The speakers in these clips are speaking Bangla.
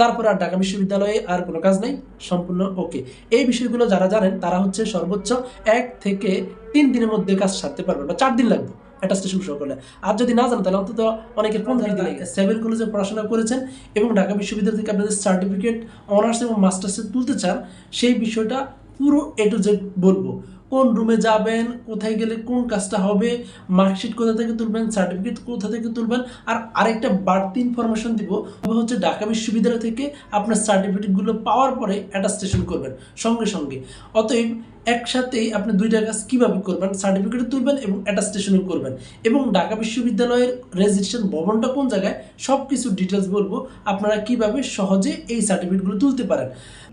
তারপর আর ঢাকা বিশ্ববিদ্যালয়ে আর কোনো কাজ নাই, সম্পূর্ণ ওকে এই বিষয়গুলো যারা জানেন, তারা হচ্ছে সর্বোচ্চ এক থেকে তিন দিনের মধ্যে কাজ সারতে পারবেন, বা চার দিন লাগবে একটা স্টেশন শো করলে। আর যদি না জানেন, তাহলে অন্তত অনেকের পনেরো দিন সেভেন কলেজে পড়াশোনা করেছেন এবং ঢাকা বিশ্ববিদ্যালয় থেকে আপনাদের সার্টিফিকেট অনার্স এবং মাস্টার্সে তুলতে চান, সেই বিষয়টা পুরো এ টু জেড বলব। কোন রুমে যাবেন, কোথায় গেলে কোন কাজটা হবে মার্কশিট কোথা থেকে তুলবেন সার্টিফিকেট কোথা থেকে তুলবেন, আর আরেকটা বাড়তি ইনফরমেশন দিব হচ্ছে ঢাকা বিশ্ববিদ্যালয় থেকে আপনার সার্টিফিকেটগুলো পাওয়ার পরে অ্যাটাস্টেশন করবেন, সঙ্গে সঙ্গে। অতএব একসাথেই আপনি দুইটা কাজ কীভাবে করবেন? সার্টিফিকেট তুলবেন এবং অ্যাটাস্টেশনও করবেন। এবং ঢাকা বিশ্ববিদ্যালয়ের রেজিস্ট্রেশন ভবনটা কোন জায়গায়? সব কিছু ডিটেলস বলব। আপনারা কীভাবে সহজে এই সার্টিফিকেটগুলো তুলতে পারেন।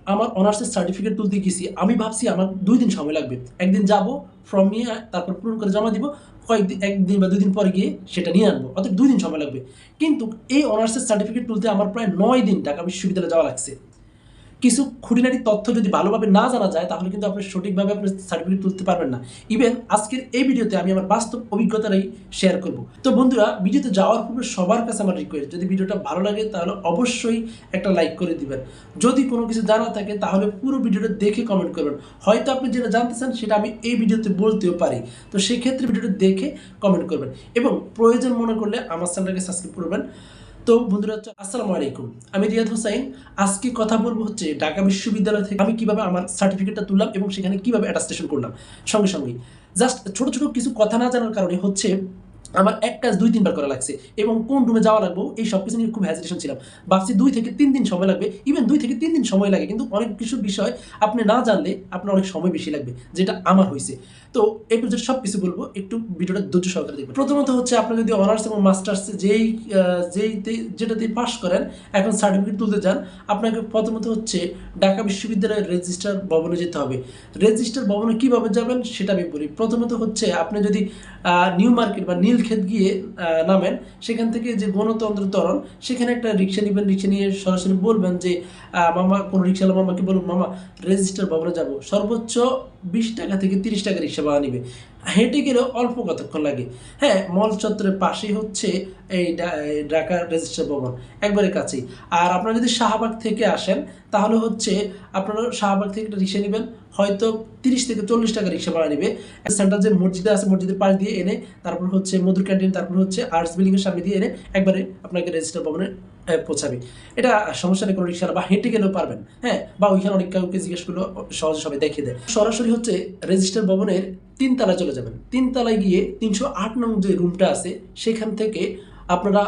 আমার অনার্সের সার্টিফিকেট তুলতে গেছি। আমি ভাবছি আমার দুই দিন সময় লাগবে। একদিন যাব ফর্ম নিয়ে তারপর পূরণ করে জমা দিব। কয়েকদিন, একদিন বা দুই দিন পরে গিয়ে সেটা নিয়ে আনব। অর্থাৎ দুই দিন সময় লাগবে। কিন্তু এই অনার্সের সার্টিফিকেট তুলতে আমার প্রায় নয় দিন ঢাকা বিশ্ববিদ্যালয়ে যাওয়া লাগছে। কিছু খুঁটিনাটি তথ্য যদি ভালোভাবে না জানা যায়, তাহলে কিন্তু আপনি সঠিকভাবে আপনি সার্টিফিকেট তুলতে পারবেন না। ইভেন আজকের এই ভিডিওতে আমি আমার বাস্তব অভিজ্ঞতাটাই শেয়ার করব। তো বন্ধুরা, ভিডিওতে যাওয়ার পূর্বে সবার কাছে আমার রিকোয়েস্ট যদি ভিডিওটা ভালো লাগে, তাহলে অবশ্যই একটা লাইক করে দিবেন। যদি কোনো কিছু জানা থাকে, তাহলে পুরো ভিডিওটা দেখে কমেন্ট করবেন। হয়তো আপনি যেটা জানতে চান, সেটা আমি এই ভিডিওতে বলতেও পারি। তো সেক্ষেত্রে ভিডিওটা দেখে কমেন্ট করবেন। এবং প্রয়োজন মনে করলে আমার চ্যানেলটাকে সাবস্ক্রাইব করবেন। তো বন্ধুরা আসসালামু আলাইকুম। আমি রিয়াদ হোসাইন। আজকে কথা বলব হচ্ছে ঢাকা বিশ্ববিদ্যালয় থেকে আমি কীভাবে আমার সার্টিফিকেটটা তুললাম এবং সেখানে কীভাবে অ্যাটাস্টেশন করলাম। সঙ্গে সঙ্গে জাস্ট ছোট ছোট কিছু কথা না জানার কারণে হচ্ছে আমার এক কাজ দুই তিনবার করা লাগছে। এবং কোন রুমে যাওয়া লাগবে, এই সব কিছু নিয়ে খুব হ্যাজিটেশন ছিলাম। ভাবছি দুই থেকে তিন দিন সময় লাগবে। ইভেন দুই থেকে তিন দিন সময় লাগে, কিন্তু অনেক কিছু বিষয় আপনি না জানলে আপনার অনেক সময় বেশি লাগবে, যেটা আমার হয়েছে। তো এই টু সব কিছু বলব, একটু ভিডিওটা ধৈর্য সহকারে দেখবেন। প্রথমত হচ্ছে আপনি যদি অনার্স এবং মাস্টার্স যেই যেইতে যেটাতে পাস করেন, এখন সার্টিফিকেট তুলতে যান, আপনাকে প্রথমত হচ্ছে ঢাকা বিশ্ববিদ্যালয়ের রেজিস্টার ভবনে যেতে হবে। রেজিস্টার ভবনে কীভাবে যাবেন সেটা আমি বলি। প্রথমত হচ্ছে আপনি যদি নিউ মার্কেট বা নীলক্ষেত গিয়ে নামেন, সেখান থেকে যে গণতন্ত্র তরণ সেখানে একটা রিক্সা নেবেন রিক্সা নিয়ে সরাসরি বলবেন যে মামা, কোনো রিক্সাওয়ালা মামাকে বলুন, মামা রেজিস্টার ভবনে যাব। সর্বোচ্চ বিশ টাকা থেকে তিরিশ টাকা রিক্সা ভাড়া নিবে। হেঁটে গেলে অল্প কতক্ষণ লাগে? হ্যাঁ মল চত্বরের পাশেই হচ্ছে এই ঢাকা রেজিস্টার ভবন একবারে কাছেই। আর আপনারা যদি শাহবাগ থেকে আসেন তাহলে হচ্ছে আপনারা শাহবাগ থেকে একটা রিক্সা নেবেন হয়তো তিরিশ থেকে চল্লিশ টাকা রিক্সা ভাড়া নেবে। সেন্টার যে মসজিদে আছে মসজিদের পাশ দিয়ে এনে তারপর হচ্ছে মধুর ক্যান্টিন তারপর হচ্ছে আর্টস বিল্ডিংয়ের সামনে দিয়ে এনে একবারে আপনাকে রেজিস্টার ভবনে আহ, পৌঁছাবে। এটা সমস্যা নেই, কোনো রিক্সা বা হেঁটে গেলেও পারবেন। হ্যাঁ বা ওইখানে অনেক কাউকে জিজ্ঞেস করলেও সহজে সবাই দেখিয়ে দেয়। সরাসরি হচ্ছে রেজিস্টার ভবনের তিন তলায় চলে যাবেন। তিন তলায় গিয়ে তিনশো আট নং যে রুমটা আছে, সেখান থেকে আপনারা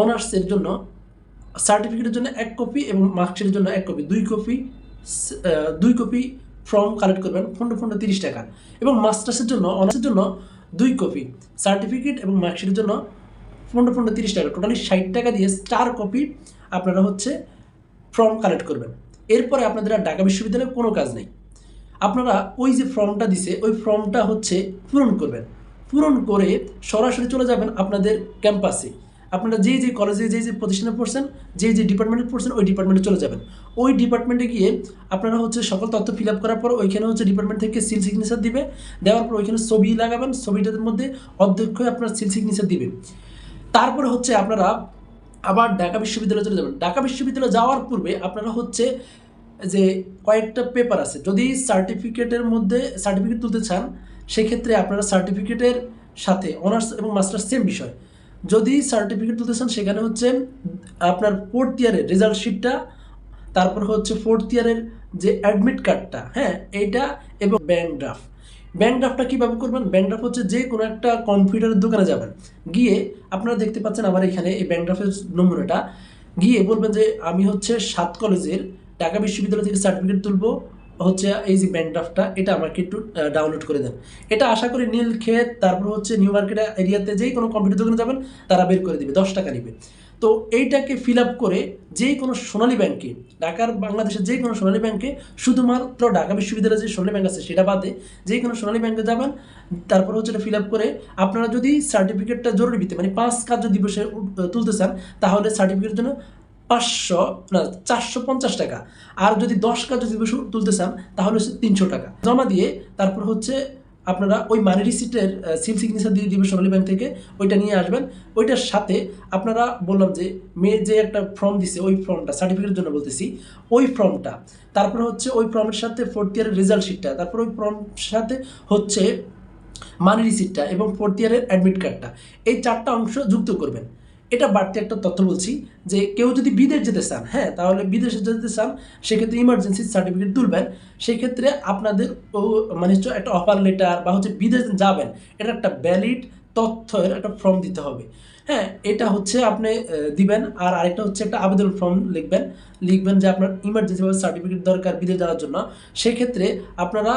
অনার্সের জন্য সার্টিফিকেটের জন্য এক কপি এবং মার্কশিটের জন্য এক কপি। দুই কপি দুই কপি ফর্ম কালেক্ট করবেন, পনেরো পনেরো, তিরিশ টাকা। এবং মাস্টার্সের জন্য, অনার্সের জন্য দুই কপি। সার্টিফিকেট এবং মার্কশিটের জন্য পনেরো পনেরো তিরিশ টাকা টোটালি ষাট টাকা দিয়ে স্টার কপি আপনারা হচ্ছে ফর্ম কালেক্ট করবেন। এরপরে আপনাদের আর ঢাকা বিশ্ববিদ্যালয়ে কোনো কাজ নেই। আপনারা ওই যে ফর্মটা দিছে, ওই ফর্মটা হচ্ছে পূরণ করবেন। পূরণ করে সরাসরি চলে যাবেন আপনাদের ক্যাম্পাসে আপনারা যে যে কলেজে যে যে প্রতিষ্ঠানে পড়ছেন যে যে ডিপার্টমেন্টে পড়ছেন, ওই ডিপার্টমেন্টে চলে যাবেন। ওই ডিপার্টমেন্টে গিয়ে আপনারা হচ্ছে সকল তথ্য ফিল আপ করার পর ওইখানে হচ্ছে ডিপার্টমেন্ট থেকে সিল সিগনেচার দিবে। দেওয়ার পর ওইখানে ছবি লাগাবেন ছবিটার মধ্যে অধ্যক্ষ আপনার সিল সিগনেচার দিবে। তারপরে হচ্ছে আপনারা আবার ঢাকা বিশ্ববিদ্যালয়ে চলে যাবেন। ঢাকা বিশ্ববিদ্যালয়ে যাওয়ার পূর্বে আপনারা হচ্ছে যে কয়েকটা পেপার আছে। যদি সার্টিফিকেটের মধ্যে সার্টিফিকেট তুলতে চান, সেক্ষেত্রে আপনারা সার্টিফিকেটের সাথে অনার্স এবং মাস্টার্স সেম বিষয়। যদি সার্টিফিকেট তুলতে চান, সেখানে হচ্ছে আপনার ফোর্থ ইয়ারের রেজাল্ট শিটটা তারপর হচ্ছে ফোর্থ ইয়ারের যে অ্যাডমিট কার্ডটা হ্যাঁ এইটা এবং ব্যাংক ড্রাফট ব্যাংক ড্রাফটটা কীভাবে করবেন? ড্রাফট হচ্ছে যে কোনো একটা কম্পিউটারের দোকানে যাবেন। গিয়ে আপনারা দেখতে পাচ্ছেন আমার এখানে এই ব্যাংক ড্রাফটের নমুনাটা গিয়ে বলবেন যে, আমি হচ্ছে সাত কলেজের ঢাকা বিশ্ববিদ্যালয় থেকে সার্টিফিকেট তুলবো। হচ্ছে এই যে ব্যাংক ড্রাফটটা এটা আমাকে একটু ডাউনলোড করে দেন। এটা আশা করি নীলক্ষেত তারপর হচ্ছে নিউ মার্কেট এরিয়াতে যেই কোনো কম্পিউটার দোকানে যাবেন, তারা বের করে দিবে, দশ টাকা নিবে। তো এইটাকে ফিল আপ করে যে কোনো সোনালী ব্যাংকে ঢাকার বাংলাদেশের যে কোনো সোনালী ব্যাংকে শুধুমাত্র ঢাকা বিশ্ববিদ্যালয়ের যে সোনালী ব্যাংক আছে সেটা বাদে যে কোনো সোনালী ব্যাংকে যাবেন, তারপর হচ্ছে এটা ফিল আপ করে আপনারা যদি সার্টিফিকেটটা জরুরি ভিত্তি মানে পাঁচ কার্য দিবসে তুলতে চান, তাহলে সার্টিফিকেটের জন্য পাঁচশো, না, চারশো পঞ্চাশ টাকা। আর যদি দশ কার্য দিবস তুলতে চান, তাহলে হচ্ছে তিনশো টাকা। জমা দিয়ে তারপর হচ্ছে আপনারা ওই মানি রিসিটের সিল সিগনেচার দিয়ে দিবে সোনালী ব্যাংক থেকে, ওইটা নিয়ে আসবেন। ওইটার সাথে আপনারা বললাম যে মেয়ে যে একটা ফর্ম দিছে, ওই ফর্মটা সার্টিফিকেটের জন্য বলতেছি, ওই ফর্মটা তারপরে হচ্ছে ওই ফর্মের সাথে ফোর্থ ইয়ারের রেজাল্ট শিটটা তারপর ওই ফর্মের সাথে হচ্ছে মানি রিসিটটা এবং ফোর্থ ইয়ারের অ্যাডমিট কার্ডটা এই চারটা অংশ যুক্ত করবেন। এটা বাড়তি একটা তথ্য বলছি যে কেউ যদি বিদেশ যেতে চান হ্যাঁ তাহলে বিদেশে যেতে চান, সেক্ষেত্রে ইমার্জেন্সি সার্টিফিকেট তুলবেন। সেই ক্ষেত্রে আপনাদের মানে হচ্ছে একটা অফার লেটার বা হচ্ছে বিদেশ যাবেন, এটা একটা ভ্যালিড তথ্যের একটা ফর্ম দিতে হবে। হ্যাঁ এটা হচ্ছে আপনি দিবেন আর আরেকটা হচ্ছে একটা আবেদন ফর্ম লিখবেন। লিখবেন যে আপনার ইমার্জেন্সিভাবে সার্টিফিকেট দরকার বিদেশ যাওয়ার জন্য। সেক্ষেত্রে আপনারা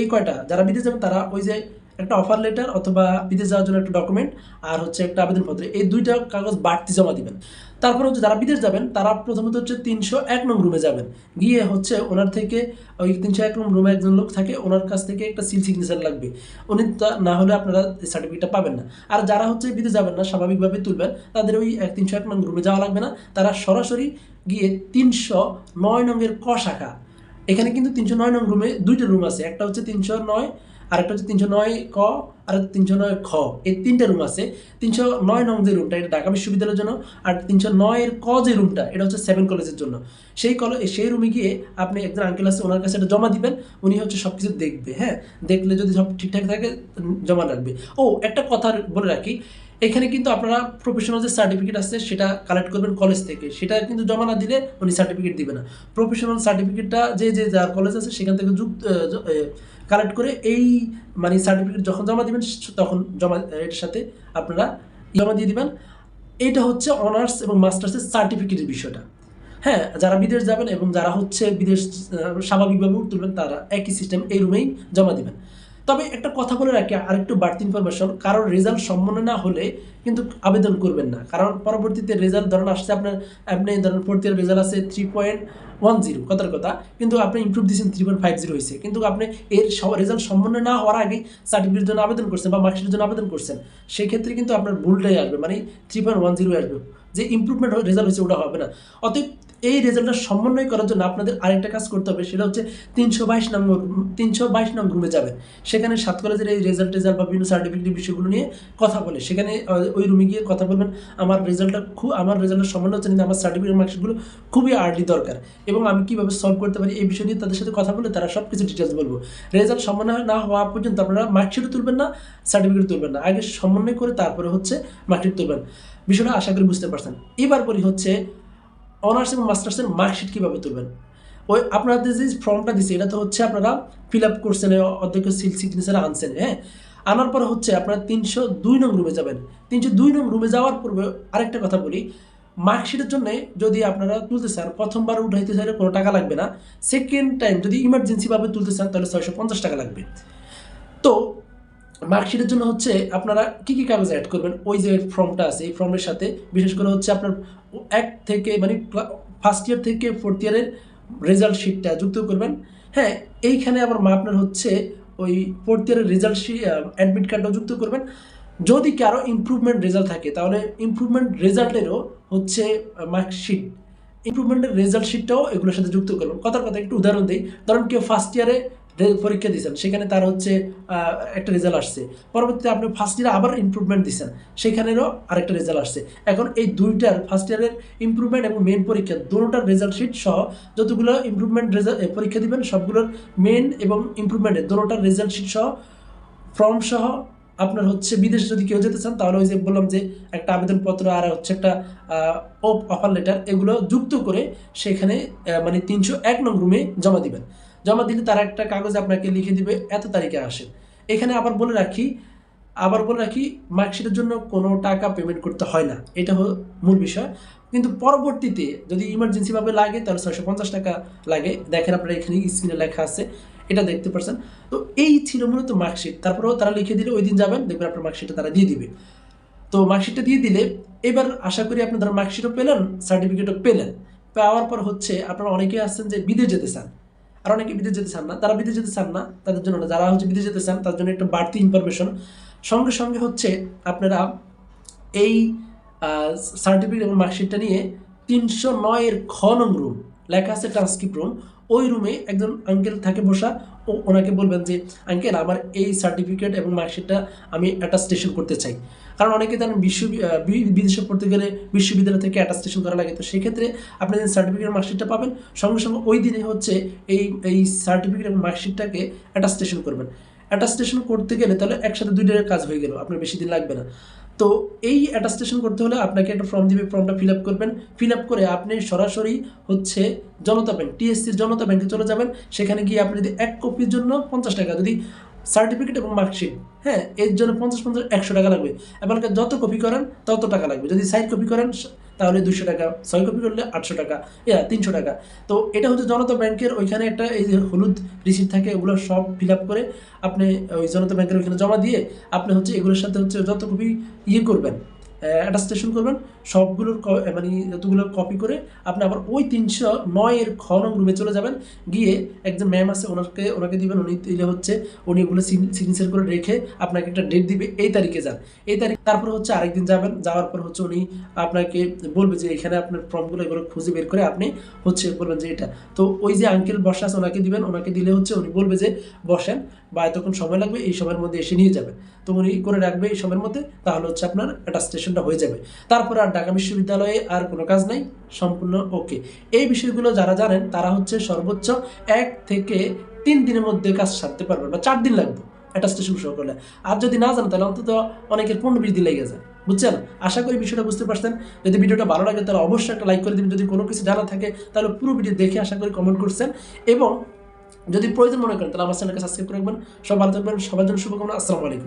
এই কয়টা, যারা বিদেশ যাবেন তারা ওই যে একটা অফার লেটার অথবা বিদেশ যাওয়ার জন্য একটা ডকুমেন্ট আর হচ্ছে একটা আবেদনপত্র, এই দুইটা কাগজ বাড়তি জমা দিবেন। তারপর হচ্ছে যারা বিদেশ যাবেন, তারা প্রথমত হচ্ছে তিনশো এক নং রুমে যাবেন। গিয়ে হচ্ছে ওনার থেকে ওই তিনশো এক নং রুমে একজন লোক থাকে, ওনার কাছ থেকে একটা সিল সিগনেচার লাগবে। উনি না হলে আপনারা সার্টিফিকেটটা পাবেন না। আর যারা হচ্ছে বিদেশ যাবেন না, স্বাভাবিকভাবে তুলবেন, তাদের ওই এক তিনশো এক নং রুমে যাওয়া লাগবে না। তারা সরাসরি গিয়ে তিনশো নয় নংয়ের ক শাখা, এখানে কিন্তু তিনশো নয় নং রুমে দুইটা রুম আছে। একটা হচ্ছে তিনশো নয় আর একটা হচ্ছে তিনশো নয় ক, আর তিনশো নয় খ। এই তিনটা রুম আছে। তিনশো নয় নং যে রুমটা এটা ঢাকা বিশ্ববিদ্যালয়ের জন্য, আর তিনশো নয়ের ক যে রুমটা এটা হচ্ছে সেভেন কলেজের জন্য। সেই কলেজ সেই রুমে গিয়ে আপনি একজন আঙ্কেল আছে, ওনার কাছে এটা জমা দিবেন, উনি হচ্ছে সব কিছু দেখবে হ্যাঁ? দেখলে যদি সব ঠিকঠাক থাকে, জমা রাখবে। ও, একটা কথা বলে রাখি এখানে কিন্তু আপনারা প্রফেশনাল যে সার্টিফিকেট আছে সেটা কালেক্ট করবেন কলেজ থেকে। সেটা কিন্তু জমা না দিলে উনি সার্টিফিকেট দিবে না। প্রফেশনাল সার্টিফিকেটটা যে যে যার কলেজ আছে সেখান থেকে যুক্ত কালেক্ট করে এই মানে সার্টিফিকেট যখন জমা দিবেন তখন জমা এটার সাথে আপনারা জমা দিয়ে দিবেন। এটা হচ্ছে অনার্স এবং মাস্টার্সের সার্টিফিকেটের বিষয়টা। হ্যাঁ যারা বিদেশ যাবেন এবং যারা হচ্ছে বিদেশ স্বাভাবিকভাবে তুলবেন তারা একই সিস্টেম এই রুমেই জমা দিবেন। তবে একটা কথা বলে রাখি, আরেকটু বাড়তি ইনফরমেশন কারোর রেজাল্ট সম্মান না হলে কিন্তু আবেদন করবেন না। কারণ পরবর্তীতে রেজাল্ট ধরেন আসছে আপনার, আপনি ধরেন ফোর্থ ইয়ার রেজাল্ট আছে থ্রি পয়েন্ট ওয়ান জিরো কথার কথা। কিন্তু আপনি ইম্প্রুভ দিয়েছেন থ্রি পয়েন্ট ফাইভ জিরো হয়েছে। কিন্তু আপনি এর রেজাল্ট সম্পন্ন না হওয়ার আগে সার্টিফিকেটের জন্য আবেদন করছেন বা মার্কশিটের জন্য আবেদন করছেন সেই ক্ষেত্রে কিন্তু আপনার ভুলটাই আসবে। মানে থ্রি পয়েন্ট ওয়ান জিরো আসবে। যে ইমপ্রুভমেন্ট রেজাল্ট হয়েছে ওটা হবে না। অতএব এই রেজাল্টটা সমন্বয় করার জন্য আপনাদের আরেকটা কাজ করতে হবে, সেটা হচ্ছে তিনশো বাইশ নম্বর, তিনশো বাইশ নং রুমে যাবে সেখানে সাত কলেজের এই রেজাল্ট রেজাল্ট বা বিভিন্ন সার্টিফিকেট বিষয়গুলো নিয়ে কথা বলে। সেখানে ওই রুমে গিয়ে কথা বলবেন, আমার রেজাল্টটা খুব আমার রেজাল্টের সমন্বয় হচ্ছে, কিন্তু আমার সার্টিফিকেট মার্কশিটগুলো খুবই আর্লি দরকার। এবং আমি কীভাবে সলভ করতে পারি, এই বিষয় নিয়ে তাদের সাথে কথা বলে তারা সব কিছু ডিটেলস বলব। রেজাল্ট সমন্বয় না হওয়া পর্যন্ত আপনারা মার্কশিটও তুলবেন না সার্টিফিকেট তুলবেন না। আগে সমন্বয় করে তারপরে হচ্ছে মার্কশিট তুলবেন। বিষয়টা আশা করি বুঝতে পারছেন। এবার পরি হচ্ছে অনার্স এবং মাস্টার্সের মার্কশিট কীভাবে তুলবেন? ওই আপনাদের যে ফর্মটা দিচ্ছে এটা তো হচ্ছে আপনারা ফিল আপ করছেন অধ্যক্ষ সিল সিগনেচার আনছেন হ্যাঁ? আনার পরে হচ্ছে আপনারা তিনশো দুই নং রুমে যাবেন। তিনশো দুই নং রুমে যাওয়ার পূর্বে আরেকটা কথা বলি, মার্কশিটের জন্য যদি আপনারা তুলতে চান, প্রথমবার উঠাইতে চাইলে কোনো টাকা লাগবে না। সেকেন্ড টাইম যদি ইমার্জেন্সিভাবে তুলতে চান, তাহলে ছয়শো পঞ্চাশ টাকা লাগবে। তো মার্কশিটের জন্য হচ্ছে আপনারা কি কি কাগজ অ্যাড করবেন? ওই যে ফর্মটা আছে, এই ফর্মের সাথে বিশেষ করে হচ্ছে আপনার এক থেকে মানে ফার্স্ট ইয়ার থেকে ফোর্থ ইয়ারের রেজাল্ট শিটটা যুক্ত করবেন। হ্যাঁ এইখানে আবার মা আপনার হচ্ছে ওই ফোর্থ ইয়ারের রেজাল্ট শি অ্যাডমিট কার্ডটাও যুক্ত করবেন। যদি কারও ইমপ্রুভমেন্ট রেজাল্ট থাকে, তাহলে ইমপ্রুভমেন্ট রেজাল্টেরও হচ্ছে মার্কশিট ইমপ্রুভমেন্টের রেজাল্ট শিটটাও এগুলোর সাথে যুক্ত করবেন। কথার কথা একটু উদাহরণ দিই। ধরুন কেউ ফার্স্ট ইয়ারে পরীক্ষা দিয়েছেন। সেখানে তার হচ্ছে একটা রেজাল্ট আসছে। পরবর্তীতে আপনি ফার্স্ট ইয়ারে আবার ইমপ্রুভমেন্ট দিচ্ছেন সেখানেরও আরেকটা রেজাল্ট আসছে। এখন এই দুইটার ফার্স্ট ইয়ারের ইমপ্রুভমেন্ট এবং মেন পরীক্ষা দুটোটার রেজাল্ট শিট সহ যতগুলো ইমপ্রুভমেন্ট রেজাল্ট পরীক্ষা দিবেন, সবগুলোর মেন এবং ইমপ্রুভমেন্টের দুটোটার রেজাল্ট শিট সহ ফর্ম সহ আপনার হচ্ছে বিদেশে যদি কেউ যেতে চান, তাহলে ওই যে বললাম যে একটা আবেদনপত্র আর হচ্ছে একটা অফার লেটার এগুলো যুক্ত করে সেখানে মানে তিনশো এক নং রুমে জমা দিবেন। জমা দিলে তারা একটা কাগজ আপনাকে লিখে দিবে, এত তারিখে আসেন এখানে আবার বলে রাখি, আবার বলে রাখি, মার্কশিটের জন্য কোনো টাকা পেমেন্ট করতে হয় না। এটা হলো মূল বিষয়। কিন্তু পরবর্তীতে যদি ইমার্জেন্সিভাবে লাগে, তাহলে ছয়শো পঞ্চাশ টাকা লাগে। দেখেন আপনারা এখানে স্ক্রিনে লেখা আছে, এটা দেখতে পাচ্ছেন তো এই ছিল মূলত মার্কশিট। তারপরেও তারা লিখে দিলে ওই দিন যাবেন, দেখবেন আপনার মার্কশিটটা তারা দিয়ে দিবে। তো মার্কশিটটা দিয়ে দিলে এবার আশা করি আপনি ধরুন মার্কশিটও পেলেন সার্টিফিকেটও পেলেন। পাওয়ার পর হচ্ছে আপনারা অনেকেই আসছেন যে বিদেশ যেতে চান। আর অনেকে বিদেশ যেতে চান না, তারা বিদেশ যেতে চান না, তাদের জন্য না। যারা হচ্ছে বিদেশ যেতে চান, তার জন্য একটু বাড়তি ইনফরমেশন সঙ্গে সঙ্গে হচ্ছে আপনারা এই সার্টিফিকেট এবং মার্কশিটটা নিয়ে তিনশো নয়ের খ নং রুম লেখা আছে ট্রান্সক্রিপ্ট রুম ওই রুমে একজন আঙ্কেল থাকে বসা, ও ওনাকে বলবেন যে আঙ্কেল আমার এই সার্টিফিকেট এবং মার্কশিটটা আমি অ্যাটাস্টেশন করতে চাই। কারণ অনেকে জানেন বিশ্ব বিদেশে পড়তে গেলে বিশ্ববিদ্যালয় থেকে অ্যাটাস্টেশন করা লাগে। তো সেক্ষেত্রে আপনি যে সার্টিফিকেট মার্কশিটটা পাবেন, সঙ্গে সঙ্গে ওই দিনে হচ্ছে এই এই সার্টিফিকেট এবং মার্কশিটটাকে অ্যাটাস্টেশন করবেন। অ্যাটাস্টেশন করতে গেলে তাহলে একসাথে দুইটার কাজ হয়ে গেল, আপনার বেশি দিন লাগবে না। তো এই অ্যাটাস্টেশন করতে হলে আপনাকে একটা ফর্ম দিবে ফর্মটা ফিল আপ করবেন। ফিল আপ করে আপনি সরাসরি হচ্ছে জনতা ব্যাংক টিএসসির জনতা ব্যাংকে চলে যাবেন। সেখানে গিয়ে আপনি যদি এক কপির জন্য পঞ্চাশ টাকা, যদি সার্টিফিকেট এবং মার্কশিট হ্যাঁ এর জন্য পঞ্চাশ পঞ্চাশ, একশো টাকা লাগবে। আপনাকে যত কপি করেন, তত টাকা লাগবে। যদি সাইড কপি করেন তাহলে দুশো টাকা, ছয় কপি করলে আটশো টাকা, ইয়া, তিনশো টাকা। তো এটা হচ্ছে জনতা ব্যাংকের ওইখানে একটা এই যে হলুদ রিসিপ্ট থাকে এগুলো সব ফিল আপ করে আপনি ওই জনতা ব্যাংকের ওইখানে জমা দিয়ে আপনি হচ্ছে এগুলোর সাথে হচ্ছে যত কপি ইয়ে করবেন অ্যাটাস্টেশন করবেন সবগুলোর মানে যতগুলো কপি করে আপনি আবার ওই তিনশো নয়ের খ নং রুমে চলে যাবেন। গিয়ে একজন ম্যাম আছে, ওনাকে ওনাকে দিবেন। উনি দিলে হচ্ছে উনি ওগুলো সিগনেচার করে রেখে আপনাকে একটা ডেট দিবে। এই তারিখে যান। এই তারিখ, তারপরে হচ্ছে আরেকদিন যাবেন। যাওয়ার পর হচ্ছে উনি আপনাকে বলবে যে এখানে আপনার ফর্মগুলো এগুলো খুঁজে বের করে আপনি হচ্ছে বলবেন যে এটা। তো ওই যে আঙ্কেল বসা আছে, ওনাকে দিবেন। ওনাকে দিলে হচ্ছে উনি বলবে যে বসেন, বা এতক্ষণ সময় লাগবে, এই সময়ের মধ্যে এসে নিয়ে যাবেন। তো উনি করে রাখবে এই সময়ের মধ্যে, তাহলে হচ্ছে আপনার একটা স্টেশনটা হয়ে যাবে। তারপরে আর ঢাকা বিশ্ববিদ্যালয়ে আর কোনো কাজ নাই, সম্পূর্ণ ওকে এই বিষয়গুলো যারা জানেন, তারা হচ্ছে সর্বোচ্চ এক থেকে তিন দিনের মধ্যে কাজ সারতে পারবেন, বা চার দিন লাগবে স্টেশন শুরু করলে। আর যদি না জানেন, তাহলে অন্তত অনেকের পনেরো বিশ দিন লেগে যায়, বুঝছেন? আশা করি বিষয়টা বুঝতে পারছেন। যদি ভিডিওটা ভালো লাগে, তাহলে অবশ্যই একটা লাইক করে দিন যদি কোনো কিছু জানা থাকে, তাহলে পুরো ভিডিও দেখে আশা করি কমেন্ট করছেন। এবং যদি প্রয়োজন মনে করেন, তাহলে আমার চ্যানেলকে সাবস্ক্রাইব করে রাখবেন। সব ভালো থাকবেন, সবার জন্য শুভকামনা, আসসালামু আলাইকুম।